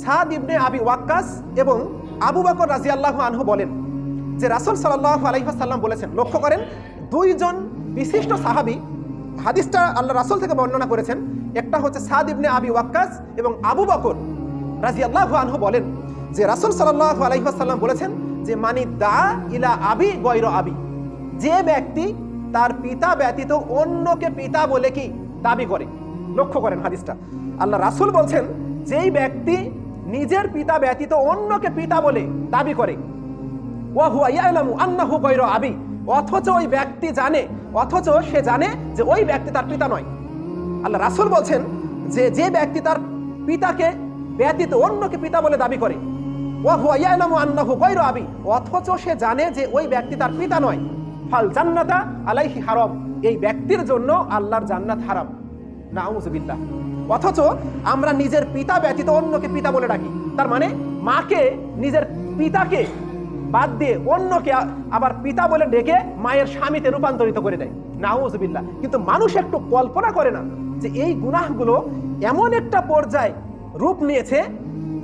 সাদ ইবনে আবি ওয়াক্কাস এবং আবু বকর রাজি আল্লাহ আনহু বলেন যে রাসুল সাল্লাহ আলাইসাল্লাম বলেছেন, লক্ষ্য করেন, দুইজন বিশিষ্ট সাহাবি, হাদিসটা আল্লাহ রাসুল থেকে বর্ণনা করেছেন, একটা হচ্ছে সাদ ইবনে আবি ওয়াক্কাস এবং আবু বকর রাজি আল্লাহ আনহু বলেন যে রাসুল সাল্লাহ আলাইসাল্লাম বলেছেন যে, মানি দা ইলা আবি গৈর আবি, যে ব্যক্তি তার পিতা ব্যতীত অন্যকে পিতা বলে কি দাবি করে? লক্ষ্য করেন হাদিসটা। আল্লাহ রাসুল বলছেন, যেই ব্যক্তি নিজের পিতা ব্যতীত অন্যকে পিতা বলে দাবি করে। আবি। অথচ ওই ব্যক্তি জানে, অথচ সে জানে যে ওই ব্যক্তি তার পিতা নয়। আল্লাহ রাসুল বলছেন যে যে ব্যক্তি তার পিতাকে ব্যতীত অন্যকে পিতা বলে দাবি করে। আবি। অথচ সে জানে যে ওই ব্যক্তি তার পিতা নয়। ফাল জান্নাতা আলাইহি হারাম। এই ব্যক্তির জন্য আল্লাহর জান্নাত হারাম। নাউজুবিল্লাহ। অথচ আমরা নিজের পিতা ব্যতীত অন্যকে পিতা বলে ডাকি। তার মানে মাকে, নিজের পিতাকে বাদ দিয়ে অন্যকে আবার পিতা বলে ডেকে মায়ের স্বামীতে রূপান্তরিত করে দেয়। নাউজুবিল্লাহ। কিন্তু মানুষ একটু কল্পনা করে না যে এই গুনাহগুলো এমন একটা পর্যায়ে রূপ নিয়েছে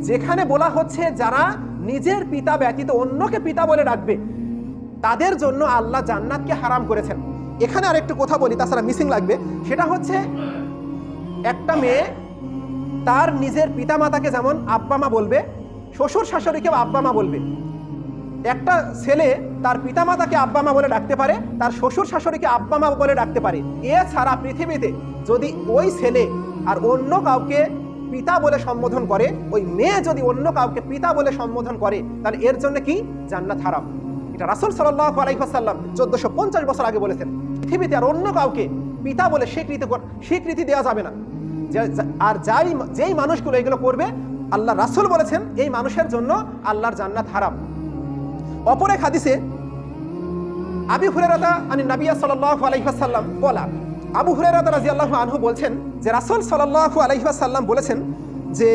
যেখানে বলা হচ্ছে যারা নিজের পিতা ব্যতীত অন্যকে পিতা বলে ডাকবে, তাদের জন্য আল্লাহ জান্নাতকে হারাম করেছেন। এখানে আর একটু কথা বলি, তাছাড়া মিসিং লাগবে। সেটা হচ্ছে একটা মেয়ে তার নিজের পিতামাতাকে যেমন আব্বা মা বলবে, শ্বশুর শাশুড়িকেও আব্বা মা বলবে। একটা ছেলে তার পিতামাতাকে আব্বা মা বলে ডাকতে পারে, তার শ্বশুর শাশুড়িকে আব্বা মা বলে ডাকতে পারে। এছাড়া পৃথিবীতে যদি ওই ছেলে আর অন্য কাউকে পিতা বলে সম্বোধন করে, ওই মেয়ে যদি অন্য কাউকে পিতা বলে সম্বোধন করে, তাহলে এর জন্য কি? জান্নাত হারাম। এটা রাসুল সাল্লাহ আলাইসাল্লাম চোদ্দশো পঞ্চাশ বছর আগে বলেছেন, পৃথিবীতে আর অন্য কাউকে পিতা বলে স্বীকৃতি স্বীকৃতি দেওয়া যাবে না। আর যাই যেই মানুষগুলো এগুলো করবে, আল্লাহ রাসুল বলেছেন, এই মানুষের জন্য আল্লাহর জান্নাত হারাম। অপর হাদিসে আবি হুরেরাতা আনি নাবিয়া সাল্লাল্লাহু আলাইহি ওয়াসাল্লাম বলা, আবু হুরেরাতা রাদিয়াল্লাহু আনহু বলছেন যে রাসূল সাল্লাল্লাহু আলাইহি ওয়াসাল্লাম বলেছেন যে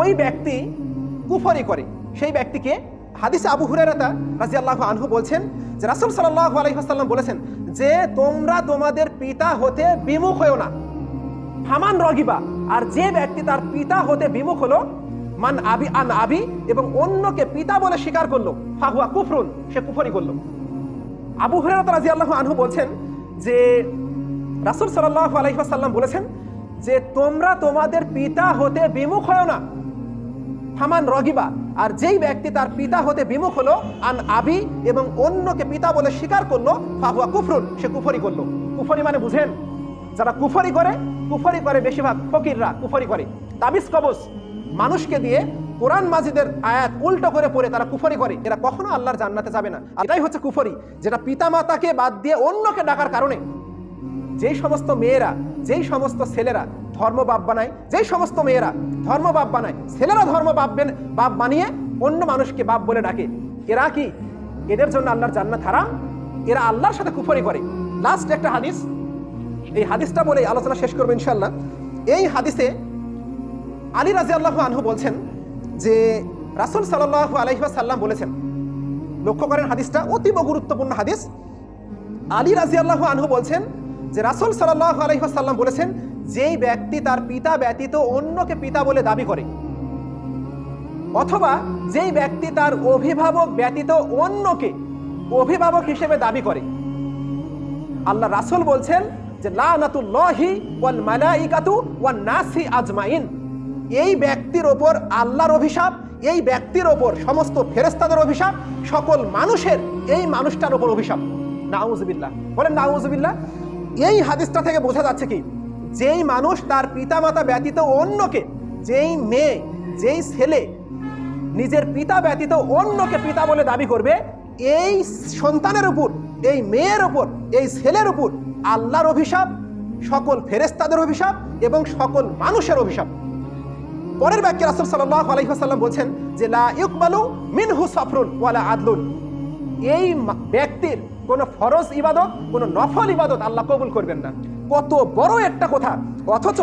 ওই ব্যক্তি কুফরি করে। সেই ব্যক্তিকে হাদিসে আবু হুরেরাতা আল্লাহ আনহু বলছেন যে রাসূল সাল্লাল্লাহু আলাইহি ওয়াসাল্লাম বলেছেন যে তোমরা তোমাদের পিতা হতে বিমুখ হয়েও না। ফামান রগিবা। আর যে ব্যক্তি তার পিতা হতে বিমুখ হলো, মান আবি আন আবি এবং অন্যকে পিতা বলে স্বীকার করল, ফাহুয়া কুফরুন, সে কুফরি করল। আবু হুরায়রা রাদিয়াল্লাহু আনহু বলছেন যে রাসূল সাল্লাহ আলাইহি ওয়াসাল্লাম বলেছেন যে তোমরা তোমাদের পিতা হতে বিমুখ হয় না। ফামান রগিবা। আর যেই ব্যক্তি তার পিতা হতে বিমুখ হলো, আন আবি এবং অন্যকে পিতা বলে স্বীকার করল, ফাহুয়া কুফরুন, সে কুফরি করল। কুফরি মানে বুঝেন, যারা কুফরি করে কুফরি করে বেশিরভাগ ফকিররা কুফরি করে। তাবিজ কবজ, মানুষকে দিয়ে কোরআন মাজিদের আয়াত উল্টো করে পড়ে তারা কুফরি করে। এরা কখনো আল্লাহর জান্নাতে যাবে না। এটাই হচ্ছে কুফরি, যেটা পিতা মাতাকে বাদ দিয়ে অন্যকে ডাকার কারণে। যেই সমস্ত মেয়েরা যেই সমস্ত ছেলেরা ধর্ম বাপ বানায় যেই সমস্ত মেয়েরা ধর্ম বাপ বানায়, ছেলেরা ধর্ম বাপ বেন- বাপ বানিয়ে অন্য মানুষকে বাপ বলে ডাকে। এরা কি? এদের জন্য আল্লাহর জান্নাত হারাম? এরা আল্লাহর সাথে কুফরি করে। লাস্ট একটা হাদিস। এই হাদিসটা বলে আলোচনা শেষ করব ইনশাল্লাহ এই হাদিসে আলী রাজি আল্লাহ আনহু বলছেন যে, রাসুল সাল্লাহ আলহিহাসাল্লাম বলেছেন, লক্ষ্য করেন হাদিসটা, অতীব গুরুত্বপূর্ণ হাদিস। আলী রাজি আল্লাহ আনহু বলছেন যে রাসুল সাল্লাহ আলহিহাসাল্লাম বলেছেন, যেই ব্যক্তি তার পিতা ব্যতীত অন্যকে পিতা বলে দাবি করে, অথবা যেই ব্যক্তি তার অভিভাবক ব্যতীত অন্যকে অভিভাবক হিসেবে দাবি করে। আল্লাহ রাসুল বলছেন যে আজমাইন। এই ব্যক্তির ওপর আল্লাহর অভিশাপ, এই ব্যক্তির ওপর সমস্ত ফেরেস্তাদের অভিশাপ, সকল মানুষের এই মানুষটার ওপর অভিশাপ। নাউজুবিল্লাহ। বলেন, নাউজুবিল্লাহ। এই হাদিসটা থেকে বোঝা যাচ্ছে কি? যেই মানুষ তার পিতামাতা ব্যতীত অন্যকে, যেই মেয়ে, যেই ছেলে নিজের পিতা ব্যতীত অন্যকে পিতা বলে দাবি করবে, এই সন্তানের উপর, এই মেয়ের উপর, এই ছেলের উপর আল্লাহর অভিশাপ, সকল ফেরেস্তাদের অভিশাপ এবং সকল মানুষের অভিশাপ। পরের বাক্যে রাসুল সাল্লাহ আলহিহাসাল্লাম বলছেন যে, লা ইকবালু মিনহু সফরুন ওয়ালা আদলুন। এই ব্যক্তির কোনো ফরজ ইবাদত, কোনো নফল ইবাদত আল্লাহ কবুল করবেন না। কত বড় একটা কথা। অথচ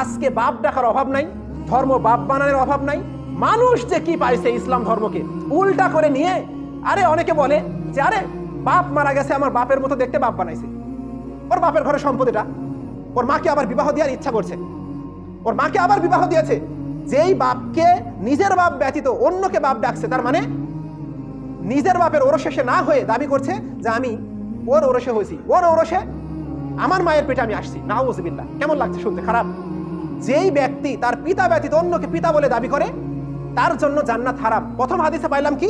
আজকে বাপ ডাকার অভাব নাই, ধর্ম বাপ বানানোর অভাব নাই। মানুষ যে কি পাইছে ইসলাম ধর্মকে, উল্টা করে নিয়ে, আরে অনেকে বলে যে, আরে বাপ মারা গেছে, আমার বাপের মতো দেখতে বাপ বানাইছে। ওর বাপের ঘরে সম্পত্তিটা ওর মাকে আবার বিবাহ দেওয়ার ইচ্ছা করছে। ওর মাকে আবার বিবাহ দিয়েছে। যেই বাপকে নিজের বাপ ব্যতীত অন্যকে বাপ ডাকছে, তার মানে নিজের বাপের ওরসে সে না হয়ে দাবি করছে যে আমি ওর ওরসে হয়েছি। ওর ওরসে আমার মায়ের পেটে আমি আসছি। নাউজবিল্লা কেমন লাগছে শুনতে? খারাপ? যেই ব্যক্তি তার পিতা ব্যতীত অন্যকে পিতা বলে দাবি করে, তার জন্য জান্নাত হারাম। প্রথম হাদিসে পাইলাম কি?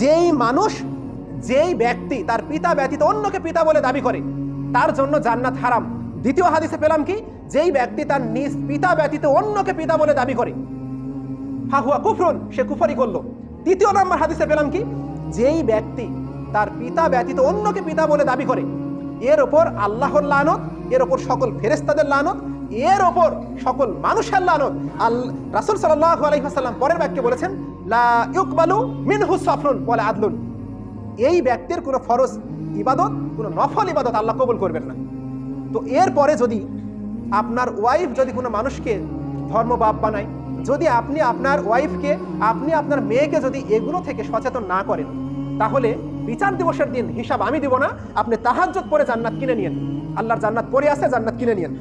যেই মানুষ, যেই ব্যক্তি তার পিতা ব্যতীত অন্যকে পিতা বলে দাবি করে, তার জন্য জান্নাত হারাম। দ্বিতীয় হাদিসে পেলাম কি? যেই ব্যক্তি তার নিজ পিতা ব্যতীত অন্যকে পিতা বলে দাবি করে, হাহুয়া কুফরুন, সে কুফরি করল। তৃতীয় নম্বর হাদিসে পেলাম কি? যেই ব্যক্তি তার পিতা ব্যতীত অন্যকে পিতা বলে দাবি করে, এর ওপর আল্লাহর লানত, এর ওপর সকল ফেরেস্তাদের লানত, এর ওপর সকল মানুষের লানত। আল রাসুল আলাইহাসাল্লাম পরের বাক্যে বলেছেন, লা ইউকবালু বলে আদলুন। এই ব্যক্তির কোনো ফরজ ইবাদত, কোনো নফল ইবাদত আল্লাহ কবুল করবেন না। তো এরপরে যদি আপনার ওয়াইফ যদি কোনো মানুষকে ধর্মবাপ বানায় যদি আপনি আপনার ওয়াইফকে, আপনি আপনার মেয়েকে যদি এগুলো থেকে সচেতন না করেন, তাহলে বিচার দিবসের দিন হিসাব আমি দিব না, আপনি তাহাজ্জত পরে জান্নাত কিনে নিয়েন। আল্লাহর জান্নাত পরে আছে, জান্নাত কিনে নিয়েন।